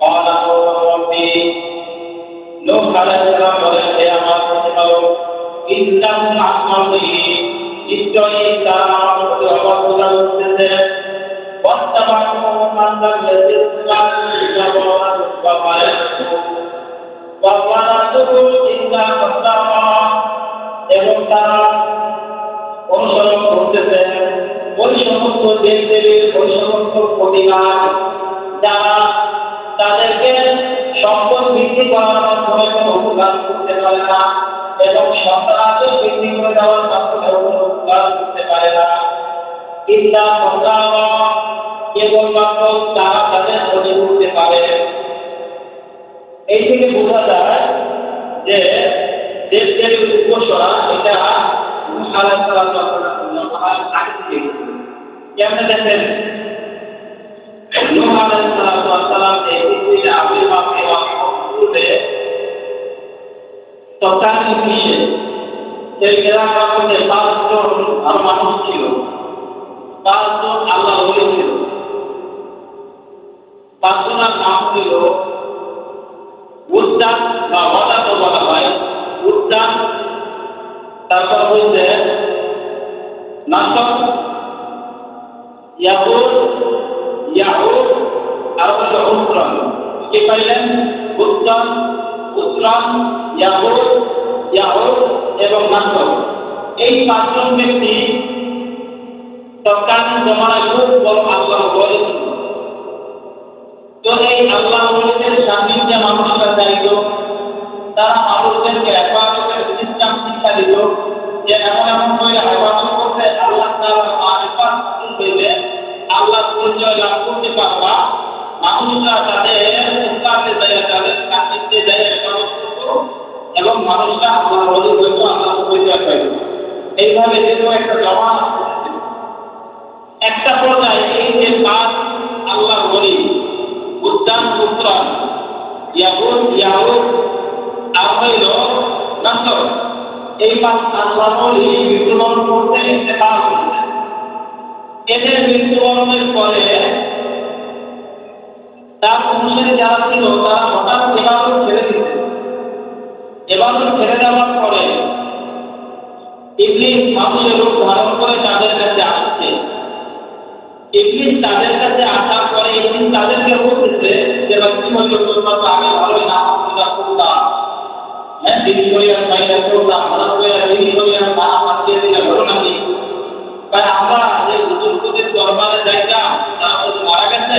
قال ربي নূহ আলাইহিস সালাম বলেন হে আমার প্রতিপালক ইন্নাহুম আসমানি নিশ্চয়ই তারা আমার প্রতি অবাধ্যতা করতেছে واتبعوا من لم يزدنا এবং তারা অনুসরণ করতেছে ওই সমস্ত দেবদেবীর ওই সমস্ত প্রতিবাদ যারা তাদেরকে সম্পদ বৃদ্ধি করার মাধ্যমে কোনো উপকার করতে পারে না এবং সন্তানাকে বৃদ্ধি করে দেওয়ার মাধ্যমে উপকার করতে পারে না। ইল্লা সন্তান কেবলমাত্র তারা তাদের ক্ষতি করতে পারে। এই থেকে বোঝা যায় যে দেশ দেবের উপাসনা এটা কেমনে দেখেন নূহ আলাইহিস সালাম পূর্বে তৎকালীন বিশ্বে সেই এলাকার মধ্যে পাঁচজন ভালো মানুষ ছিল পাঁচজন আল্লাহ বলেছিল পাঁচজনের নাম ছিল উদ্যান বা বাদাত বলা হয় উদ্যান তারপর হচ্ছে নাসক ইয়াহুদ ইয়াহুদ আর হচ্ছে উত্তরণ কি পাইলেন উত্তম উত্তরণ ইয়াহুদ ইয়াহুদ এবং নাসক এই পাঁচজন ব্যক্তি তৎকালীন জমানায় খুব আল্লাহ বলেছিল তো এই আল্লাহ বলেছেন সান্নিধ্যে মানুষরা চাইত তারা মানুষদেরকে হেফাজতের সিস্টেম শিক্ষা দিত যে এমন এমন করে হেফাজত করতে আল্লাহ তারা মারিফাত হাসিল আল্লাহ পরিচয় লাভ করতে পারবা। মানুষরা তাদের উন্নতে যায়, তাদের যায় হেফাজত এবং মানুষরা হইতো আল্লাহ পরিচয় এইভাবে একটা জমা একটা পর্যায়ে এই যে পাঁচ আল্লাহ বলি উদ্যান পুত্র, ইয়াহুদ ইয়াহুদ আর হইল এই পাঁচ আল্লাহ বলি মৃত্যুবরণ করতে এদের মৃত্যুবরণের পরে তার অনুসারে যারা ছিল, তারা হঠাৎ এবারও ছেড়ে দিতে এবারও ছেড়ে দেওয়ার পরে ইবলিস মানুষের রূপ ধারণ করে তাদের কাছে আসছে। ইবলিস তাদের কাছে আসার পরে ইবলিস তাদেরকে বলতেছে যে হইল তোমরা তো আগে ভালোই না করতাম হ্যাঁ দিদি করিয়া করতাম হঠাৎ করে দিদি করিয়া না পাঠিয়ে দিলে ভালো নাকি তাই আমরা যে বুজুর্গদের দরবারে যাইতাম তারা বলতে মারা গেছে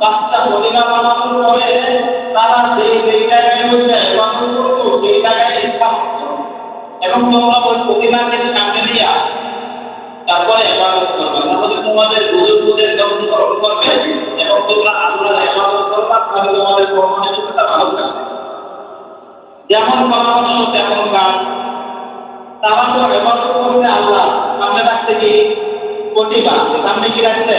পাঁচটা পরে তারা সেই ইচ্ছা করতো এবং তোমরা ওই প্রতিভাকে সামনে দিয়া তারপরে করবে তাহলে তোমাদের বুজুর্গদের যখন স্মরণ করবে এবং তোমরা করবা তাহলে তোমাদের ভালো থাকবে। যেমন পরামর্শ তেমন কাজ। তারা তো এবাদত করবে আল্লাহ, সামনে রাখতে কি প্রতিভা, সামনে কি রাখছে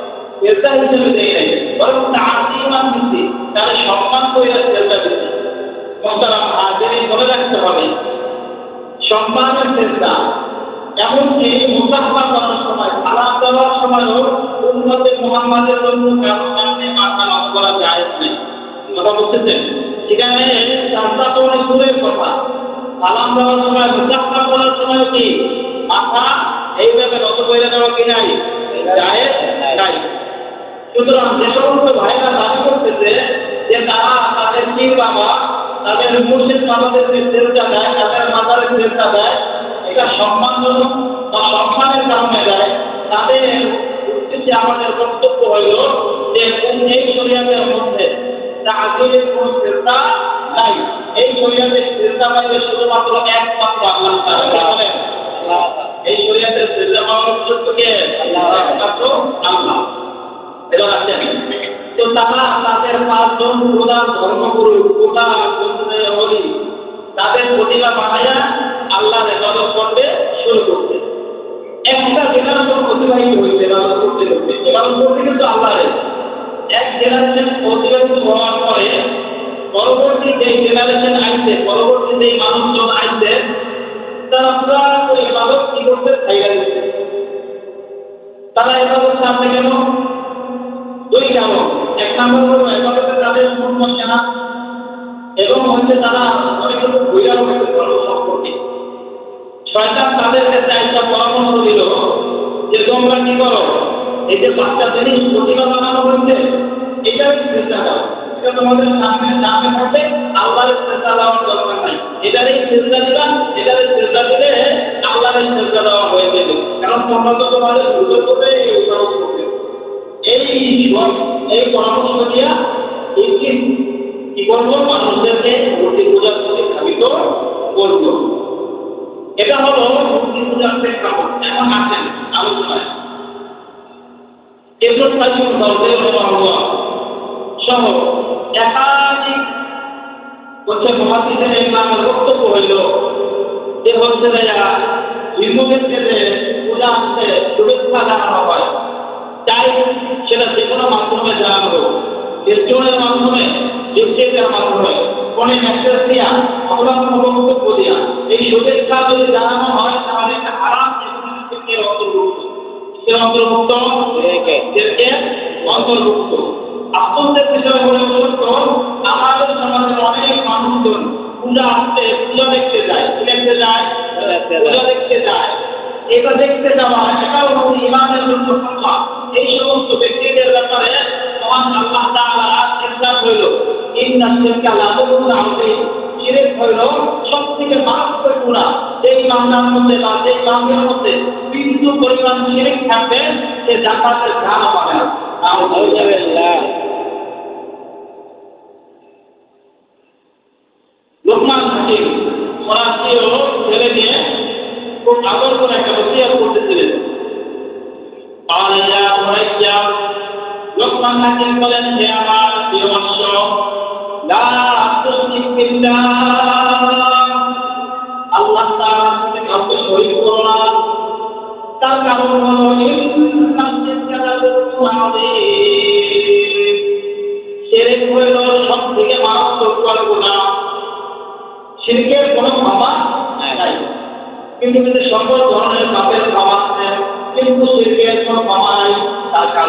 চেষ্টা হিসেবে দেয় নাই বরং তার দিচ্ছি তাদের সম্মান করে চেষ্টা দিচ্ছি মোস্তারাম হাজির মনে রাখতে হবে সম্মানের চেষ্টা এমনকি মুসাফা করার সময় সালাম দেওয়ার সময়ও উন্নতি মোহাম্মদের জন্য কারও সামনে মাথা নত করা যায় নেই কথা বুঝতেছেন সেখানে চাষা তো অনেক দূরের কথা সালাম দেওয়ার সময় মুসাফা করার সময় কি মাথা এইভাবে নত করে দেওয়া কি নাই যায় নাই। সুতরাং যে সমস্ত ভাইরা দাবি করতেছে যে তারা তাদের পীর বাবা তাদের মুর্শিদ বাবাদের যে সেলটা দেয় তাদের মাতারের সেলটা দেয় এটা সম্মানজনক বা সম্মানের কারণে দেয় তাদের উদ্দেশ্যে আমাদের বক্তব্য হইল যে এই শরীয়তের মধ্যে তাহিরের কোন চিন্তা নাই। এই শরীয়তের চিন্তা পাইলে শুধুমাত্র একমাত্র আল্লাহ তারা এই শরীয়তের চিন্তা পাওয়ার উদ্দেশ্যকে একমাত্র আল্লাহ। এবার আছেন তো তারা তাদের পাঁচজন প্রধান ধর্মগুরু প্রধান হলি, তাদের প্রতিভা বানাইয়া আল্লাহর ইবাদত করতে শুরু করতে একটা জেনারেশন অতিবাহিত হয়েছে ইবাদত করতে কিন্তু আল্লাহরের এক জেনারেশন অতিবাহিত হওয়ার পরে পরবর্তী যে জেনারেশন আইছে, পরবর্তী মানুষজন আইছে, তারা পুরা ইবাদত কি করতে দিচ্ছে তারা ইবাদত সামনে কেন? দুই কারণ। এক নম্বর হলো ইবাদতে তাদের মন বসে না, এবং হচ্ছে তারা অনেক ধর্ম সম্পর্কে শয়তান তাদের কাছে একটা পরামর্শ দিল যে, তোমরা কি করো? এই যে বাচ্চা জিনিস প্রতিভা বানানো হচ্ছে এটা চেষ্টা করো। এটা তোমাদের সামনে সামনে পড়বে আল্লাহরের চেষ্টা দেওয়ার দরকার নাই। এটারই চেষ্টা দিবা, এটারই চেষ্টা দিলে আল্লাহরের চেষ্টা দেওয়া হয়ে যাবে। কারণ তোমরা তো তোমাদের ভুল করবে, এই উদাহরণ এই জীবন, এই পরামর্শ দিয়া এই কি মানুষদেরকে মূর্তি পূজার প্রতি ধাবিত করব। এটা হলো মূর্তি পূজার প্রেক্ষাপট। এখন আসেন আলোচনায়। এগুলো সাইকুল দলদের হওয়া সহ একাধিক হচ্ছে মহাদিসের এই নামের বক্তব্য হইল যে হচ্ছে হিন্দুদের ক্ষেত্রে পূজা হচ্ছে, শুভেচ্ছা জানানো হয়। চাই সেটা যে কোনো মাধ্যমে জানানো হোক। রেস্টুরেন্টের মাধ্যমে ওয়েবসাইটের মাধ্যমে ফোনে মেসেজ দিয়া অথবা কোনো বক্তব্য দিয়া এই শুভেচ্ছা যদি জানানো হয় তাহলে এটা আরাম অন্তর্ভুক্ত। অন্তর্ভুক্ত অন্তর্ভুক্ত। আত্মহত্যের বিষয় আমাদের সমাজের অনেক মানুষজন পূজা আসতে পূজা দেখতে যায় দেখতে যায় পূজা দেখতে যায়। এটা দেখতে যাওয়া এটাও ইমানের জন্য কথা এই সমস্ত ব্যক্তিদের ব্যাপারে মহান আল্লাহ তাআলা ইরশাদ হইল ইন্না শিরকা লাযুলুন আযীম শিরক হইল সবথেকে মারাত্মক গুনাহ এই মামলার মধ্যে বা এই মামলার মধ্যে বিন্দু পরিমাণ শিরক থাকবে সে জান্নাতের ধান পাবে না আলহামদুলিল্লাহ লোকমান হাকিম ফরাসিও ছেলে নিয়ে খুব আদর করে একটা বসিয়াত করতেছিলেন قال রাখিয়া লোকমান বলেন, হে আমার প্রিয় আল্লাহ কাউকে করো না। তার কারণ হইল সব থেকে মারাত্মক কল্পনা। সেরেকের কোনো ক্ষমা নাই। কিন্তু সকল ধরনের পাপের ক্ষমা আছে কিন্তু সেরেকের কোনো ক্ষমা নাই।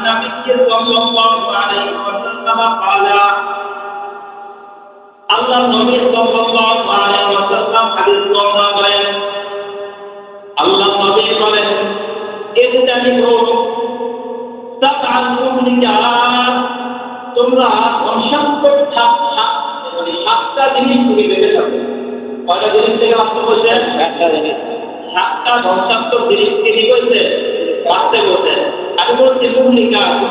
النبي صلى الله عليه وسلم قال আল্লাহ নবী সাল্লাল্লাহু আলাইহি ওয়াসাল্লাম হাদিস বর্ণনা করেন আল্লাহ নবী বলেন ইজতানিবু সাবআল মুহলিকাত তোমরা ধ্বংসাত্মক সাত সাত মানে সাতটা জিনিস তুমি বেঁচে থাকো কয়টা জিনিস থেকে আসতে বলছেন একটা জিনিস সাতটা ধ্বংসাত্মক জিনিসকে কি করছে ভূমিকা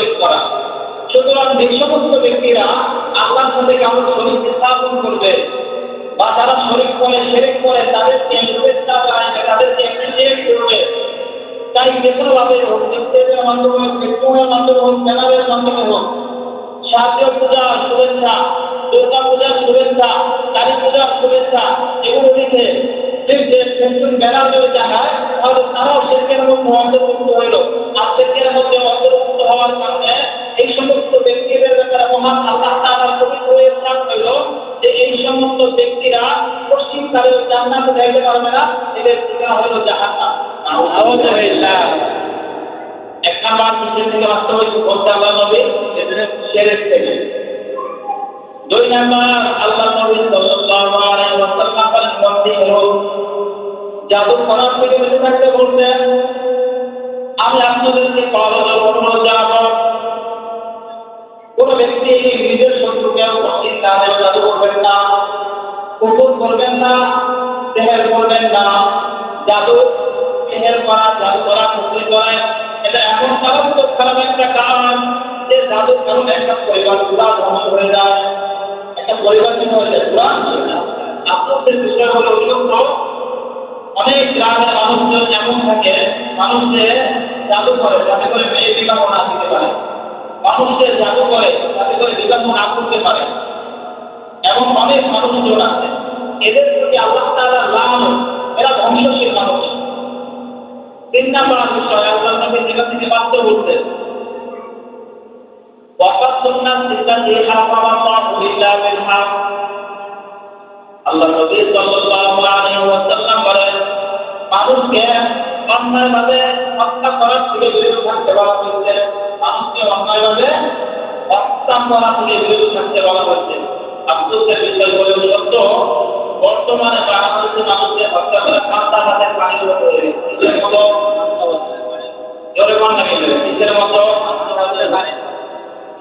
শরীক করা। সুতরাং যে সমস্ত ব্যক্তিরা আল্লাহর সাথে কারও শরীক স্থাপন করবে বা তারা শরীর করে সেরেক করে তাদেরকে শুভেচ্ছা জানায় তাদেরকে অ্যাপ্রিসিয়েট করবে। তাই যে কোনোভাবে হোক নির্দেশের মাধ্যমে হোক বিক্ষোভের মাধ্যমে হোক ব্যানারের মাধ্যমে হোক, সাহায্য পূজা, শুভেচ্ছা, দুর্গা পূজার শুভেচ্ছা, কালী পূজার শুভেচ্ছা, এগুলো ঠিক যে ব্যানার যদি জানায় তাহলে তারাও শেখের মধ্যে অন্তর্ভুক্ত হইল আর শেখের মধ্যে অন্তর্ভুক্ত কারণে এই সমস্ত ব্যক্তিদের ব্যাপারে মহান আল্লাহ তাআলার পবিত্র ইসলাম হইল যে এই সমস্ত ব্যক্তিরা পশ্চিম কালে জান্নাতে যাইতে পারবে না এদের ঠিকানা হইল জাহান্নাম। আলহামদুলিল্লাহ। এক নাম্বার নিজের থেকে বাস্তবায়িত করতে আল্লাহ নবী এদের শেরেক থেকে দুই নাম্বার আল্লাহ নবী সাল্লাল্লাহু আলাইহি ওয়াসাল্লাম বলেন জাদু করার থেকে বেঁচে থাকতে বলতেন আমি আপনাদেরকে বলব যাব কোন ব্যক্তি নিজের শত্রুকে উপস্থিত না দেবে জাদু করবেন না, কুকুর করবেন না, দেহের করবেন না, জাদু, দেহের করা, জাদু করা কুকুরি করে, এটা এমন কারণ খুব খারাপ একটা কারণ যে জাদুর কারণে একটা পরিবার পুরা ধ্বংস হয়ে যায়। একটা পরিবার কিন্তু হয়ে যায় পুরা আপনাদের বিষয় হলো, অনেক গ্রামের মানুষজন এমন থাকে, মানুষদের জাদু করে যাতে করে মেয়ে বিবাহ না দিতে পারে। মানুষদের জাদু করে যাতে করে বিবাহ না করতে পারে। এমন অনেক মানুষজন আছে, এদের প্রতি আল্লাহ লাল এরা ধ্বংসশীল মানুষ। তিন নম্বর বিষয় আল্লাহ নবী যেটা থেকে বাধ্য আল্লাহু ইল্লা বিল হক আল্লাহ নবী সাল্লাল্লাহু আলাইহি ওয়াসাল্লাম বলেন, মানুষকে অন্যায়ভাবে হত্যা করার থেকে বিরত থাকতে বলা হয়েছে। মানুষকে হত্যা করা থেকে বিরত থাকতে বলা হয়েছে। বিষয় হলো সত্য। বর্তমানে মানুষকে হত্যা মতো? জোরে বাংলা কিসের মতো?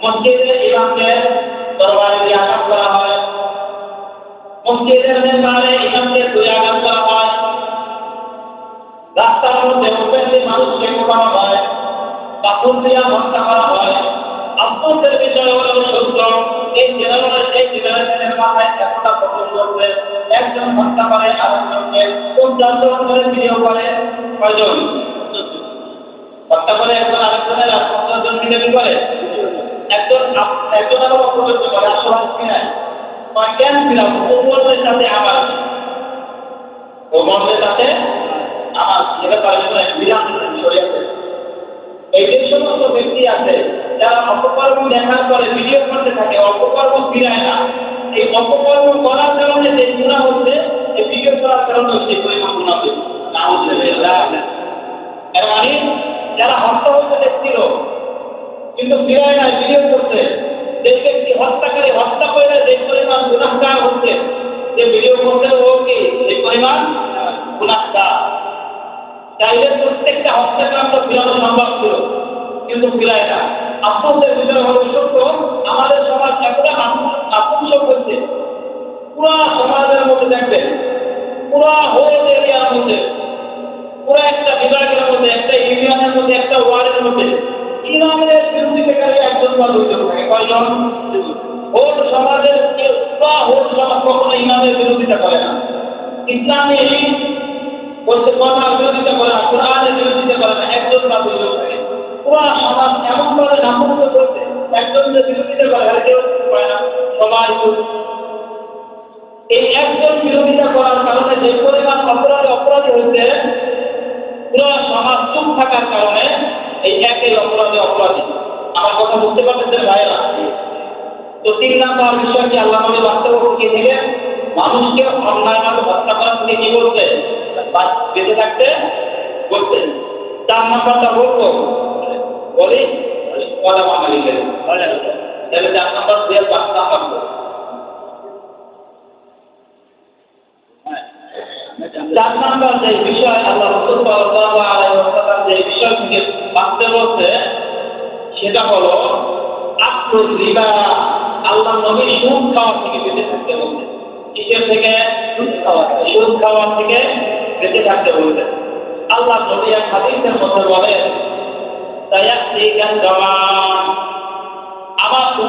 মসজিদে ইমামকে দরবারে দিয়ে আঘাত করা হয়। মসজিদের মেম্বারে ইমামকে দুই আঘাত করা কোপানো হয় পাথর দিয়ে হত্যা করা হয় আত্মহত্যের বিষয় হলো সত্য এই জেনারেশন এই জেনারেশনের মাথায় এতটা প্রশ্ন করছে একজন হত্যা করে আরেকজনকে পঞ্চাশ করে ভিডিও করে কয়জন? হত্যা করে একজন আরেকজনের আর পঞ্চাশ জন মিলে করে? একজন একজন আবার অপরজন করে আসলে কি নাই? কয় কেন ছিলাম ওমরের সাথে আমার ওমরের সাথে আমার সেটা তার বিরাট এই যে সমস্ত ব্যক্তি আছে, যারা অপকর্ম দেখার পরে ভিডিও করতে থাকে, অপকর্ম ফিরায় না। এই অপকর্ম করার কারণে যে গুণা হচ্ছে, এই ভিডিও করার কারণে সেই পরিমাণ গুণা হচ্ছে। নাউজুবিল্লাহ। এর মানে যারা হত্যা হতে কিন্তু ফিরায় না ভিডিও করছে, যে ব্যক্তি হত্যাকারী হত্যা করে যে পরিমাণ গুণাহগার হচ্ছে, যে ভিডিও করতে ও কি? এই পরিমাণ গুণাহগার চাইলে প্রত্যেকটা হত্যাকাণ্ড ফিরানো সম্ভব ছিল, কিন্তু ফিরায় না। আপনাদের ভিতরে হলো, সত্য, আমাদের সমাজ এতটা নাপুংস করছে পুরা সমাজের মধ্যে দেখবেন, পুরা হোল এরিয়ার মধ্যে, পুরো একটা বিভাগের মধ্যে, একটা ইউনিয়নের মধ্যে, একটা ওয়ার্ডের মধ্যে ইমামের বিরোধিতাকারী একজন বা দুইজন থাকে। কয়জন? হোল সমাজের পুরা হোল সমাজ কখনো ইমামের বিরোধিতা করে না। ইসলামী বলতে কোরআন বিরোধিতা করে না কোরআনের বিরোধিতা করে না, একজন দুইজন। থাকে পুরা সমাজ করছে, একজন যে বিরোধিতা করে কেউ না এই একজন বিরোধিতা করার কারণে যে পরিমাণ অপরাধী অপরাধী হচ্ছে পুরো সমাজ চুপ থাকার কারণে এই একই অপরাধী অপরাধী। আমার কথা বুঝতে পারতেছেন ভাইয়েরা? তো তিন নাম্বার বিষয়টি আল্লাহ বাস্তব কি থেকে মানুষকে অন্যায়ভাবে হত্যা করা থেকে কি বলতে বা বেঁচে থাকতে বলতে চার নাম্বারটা বলব বলি কলা তাহলে চার নাম্বার নাম্বার চার নাম্বার যে বিষয়, আল্লাহ যে বিষয় থেকে বাঁচতে বলছে, সেটা হলো আত্মর আল্লাহ নবী সুদ খাওয়া থেকে বেঁচে থাকতে বলছে। কিসের থেকে? সুদ খাওয়া সুদ খাওয়া থেকে বেঁচে থাকতে বলছে আল্লাহ নবী এক হাদিসের মধ্যে বলেন তায়াতি গান আমার